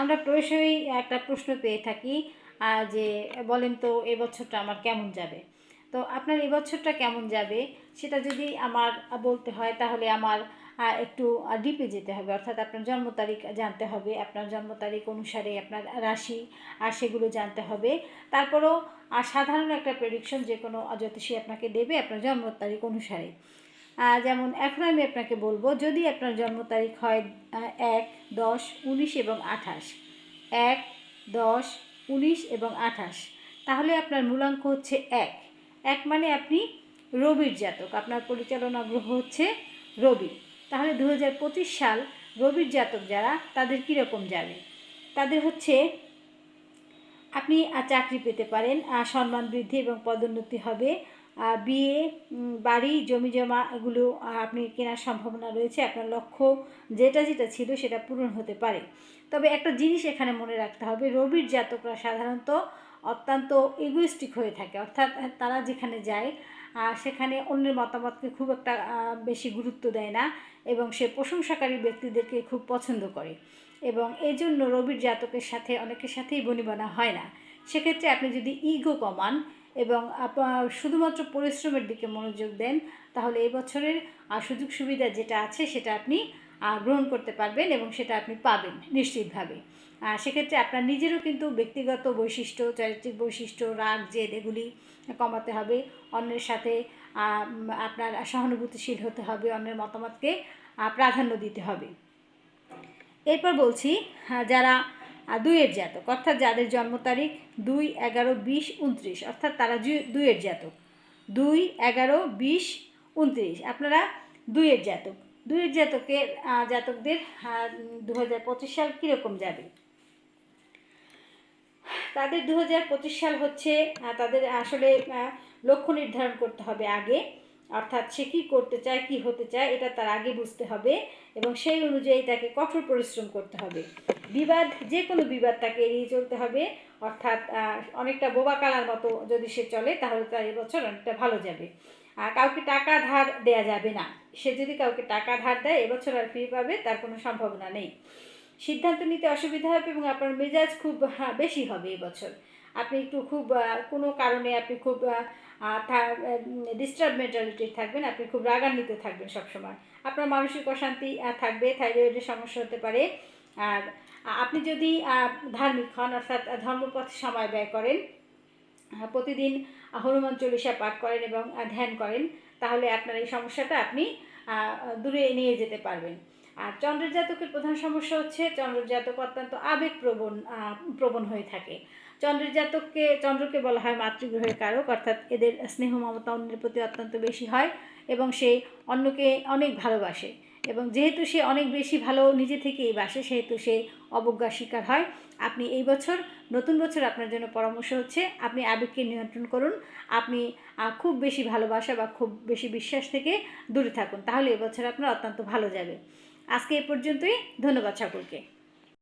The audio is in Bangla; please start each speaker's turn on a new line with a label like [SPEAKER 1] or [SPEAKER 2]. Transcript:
[SPEAKER 1] আমরা প্রায়শই একটা প্রশ্ন পেয়ে থাকি যে বলেন তো এবছরটা আমার কেমন যাবে? তো আপনার এবছরটা কেমন যাবে সেটা যদি আমার বলতে হয় তাহলে আমার একটু ডিপে যেতে হবে। অর্থাৎ আপনার জন্ম তারিখ জানতে হবে, আপনার জন্ম তারিখ অনুসারে আপনার রাশি আর সেগুলো জানতে হবে। তারপরেও সাধারণ একটা প্রেডিকশন যে কোনো জ্যোতিষী আপনাকে দেবে আপনার জন্ম তারিখ অনুসারে। যেমন এখন আমি আপনাকে বলব, যদি আপনার জন্ম তারিখ হয় এক, দশ, উনিশ এবং আঠাশ। এক, দশ, উনিশ এবং আঠাশ। তাহলে আপনার মূলাঙ্ক হচ্ছে এক। এক মানে আপনি রবির জাতক। আপনার পরিচালনা গ্রহ হচ্ছে রবি। তাহলে দু হাজার পঁচিশ সাল রবির জাতক যারা, তাদের কীরকম যাবে? তাদের হচ্ছে আপনি চাকরি পেতে পারেন সম্মান বৃদ্ধি এবং পদোন্নতি হবে বিয়ে বাড়ি, জমি জমা এগুলো আপনি কেনার সম্ভাবনা রয়েছে, আপনার লক্ষ্য যেটা যেটা ছিল সেটা পূরণ হতে পারে। তবে একটা জিনিস এখানে মনে রাখতে হবে, রবির জাতকরা সাধারণত অত্যন্ত ইগোইস্টিক হয়ে থাকে। অর্থাৎ তারা যেখানে যায় সেখানে অন্যের মতামতকে খুব একটা বেশি গুরুত্ব দেয় না এবং সে প্রশংসাকারী ব্যক্তিদেরকে খুব পছন্দ করে। এবং এই জন্য রবির জাতকের সাথে অনেকের সাথেই বনিবনা হয় না। সেক্ষেত্রে আপনি যদি ইগো কমান এবং শুধুমাত্র পরিশ্রমের দিকে মনোযোগ দেন, তাহলে এই বছরের সুযোগ সুবিধা যেটা আছে সেটা আপনি গ্রহণ করতে পারবেন এবং সেটা আপনি পাবেন নিশ্চিতভাবে। সেক্ষেত্রে আপনার নিজেরও কিন্তু ব্যক্তিগত বৈশিষ্ট্য, চারিত্রিক বৈশিষ্ট্য, রাগ, জেদ এগুলি কমাতে হবে। অন্যের সাথে আপনার সহানুভূতিশীল হতে হবে, অন্যের মতামতকে প্রাধান্য দিতে হবে। এরপর বলছি যারা আহ, দুইয়ের জাতক অর্থাৎ যাদের জন্ম তারিখ দুই এগারো বিশ উনত্রিশ অর্থাৎ তারা দুইয়ের জাতক। দুই এগারো বিশ উনত্রিশ আপনারা দুইয়ের জাতক। দুইয়ের জাতকের জাতকদের দু হাজার পঁচিশ সাল কীরকম যাবে? তাদের দু হাজার পঁচিশ সাল হচ্ছে তাদের আসলে লক্ষ্য নির্ধারণ করতে হবে আগে অর্থাৎ সে কী করতে চায় কী হতে চায় এটা তার আগে বুঝতে হবে এবং সেই অনুযায়ী তাকে কঠোর পরিশ্রম করতে হবে। বিবাদ, যে কোনো বিবাদ তাকে এড়িয়ে চলতে হবে। অর্থাৎ অনেকটা বোবা কালার মতো যদি সে চলে, তাহলে তার এবছর অনেকটা ভালো যাবে। আর কাউকে টাকা ধার দেয়া যাবে না। সে যদি কাউকে টাকা ধার দেয়, এবছর আর ফিরে পাবে, তার কোনো সম্ভাবনা নেই। সিদ্ধান্ত নিতে অসুবিধা হবে এবং আপনার মেজাজ খুব বেশি হবে এবছর। আপনি একটু খুব কোনো কারণে আপনি খুব ডিস্টার্ব মেন্টালিটির থাকবেন, আপনি খুব রাগান্বিত থাকবেন সবসময়। আপনার মানসিক অশান্তি থাকবে, থাইরয়েডের সমস্যা হতে পারে। আপনি যদি ধার্মিক হন, অর্থাৎ ধর্মপথে সময় ব্যয় করেন প্রতিদিন হনুমান চল্লিশা পাঠ করেন এবং ধ্যান করেন, তাহলে আপনার এই সমস্যাটা আপনি দূরে নিয়ে যেতে পারবেন। আর চন্দ্রের জাতকের প্রধান সমস্যা হচ্ছে, চন্দ্রের জাতক অত্যন্ত আবেগপ্রবণ প্রবণ হয়ে থাকে। চন্দ্রের জাতককে, চন্দ্রকে বলা হয় মাতৃগ্রহের কারক, অর্থাৎ এদের স্নেহ মমতা অন্যের প্রতি অত্যন্ত বেশি হয় এবং সে অন্যকে অনেক ভালোবাসে। এবং যেহেতু সে অনেক বেশি ভালো নিজে থেকেই বাসে, সেহেতু সে অবজ্ঞার শিকার হয়। আপনি এই বছর, নতুন বছর আপনার জন্য পরামর্শ হচ্ছে, আপনি আবেগকে নিয়ন্ত্রণ করুন। আপনি খুব বেশি ভালোবাসা বা খুব বেশি বিশ্বাস থেকে দূরে থাকুন, তাহলে এবছর আপনার অত্যন্ত ভালো যাবে। আজকে এ পর্যন্তই, ধন্যবাদ সকলকে।